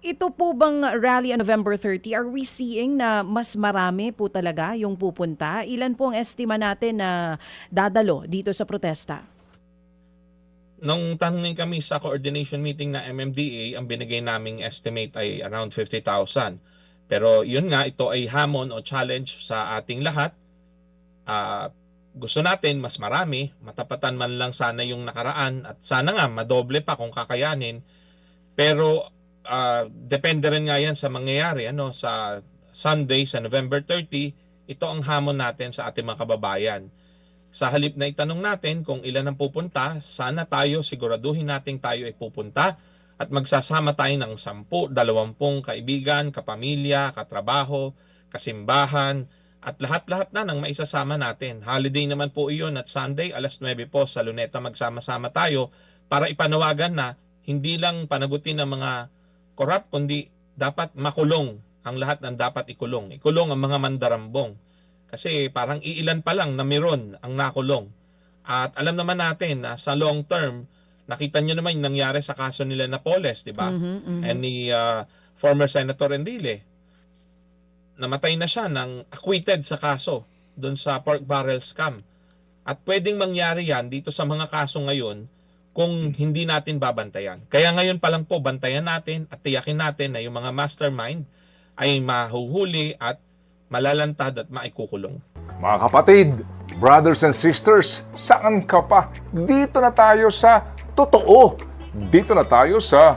Ito po bang rally on November 30, are we seeing na mas marami po talaga yung pupunta? Ilan po ang estima natin na dadalo dito sa protesta? Nung tanungin kami sa coordination meeting na MMDA, ang binigay naming estimate ay around 50,000. Pero yun nga, ito ay hamon o challenge sa ating lahat. Ah, gusto natin mas marami, matapatan man lang sana yung nakaraan at sana nga madoble pa kung kakayanin. Pero ah, depende rin nga yan sa mangyayari ano sa Sunday sa November 30, ito ang hamon natin sa ating mga kababayan. Sa halip na itanong natin kung ilan ang pupunta, sana tayo siguraduhin natin tayo ay pupunta at magsasama tayo ng 10, 20 kaibigan, kapamilya, katrabaho, kasimbahan, at lahat-lahat na ng maisasama natin. Holiday naman po iyon at Sunday, alas 9 po sa Luneta magsama-sama tayo para ipanawagan na hindi lang panagutin ng mga korap, kundi dapat makulong ang lahat ng dapat ikulong. Ikulong ang mga mandarambong. Kasi parang iilan pa lang na meron ang nakulong. At alam naman natin na sa long term, nakita nyo naman yung nangyari sa kaso nila Napoles, di ba? Mhm, mhm. And ni uh, former Senator Enrile. Namatay na siya ng acquitted sa kaso doon sa pork barrel scam. At pwedeng mangyari yan dito sa mga kaso ngayon kung hindi natin babantayan. Kaya ngayon pa lang po bantayan natin at tiyakin natin na yung mga mastermind ay mahuhuli at malalantad at maikukulong. Mga kapatid, brothers and sisters, saan ka pa? Dito na tayo sa Totoo. Dito na tayo sa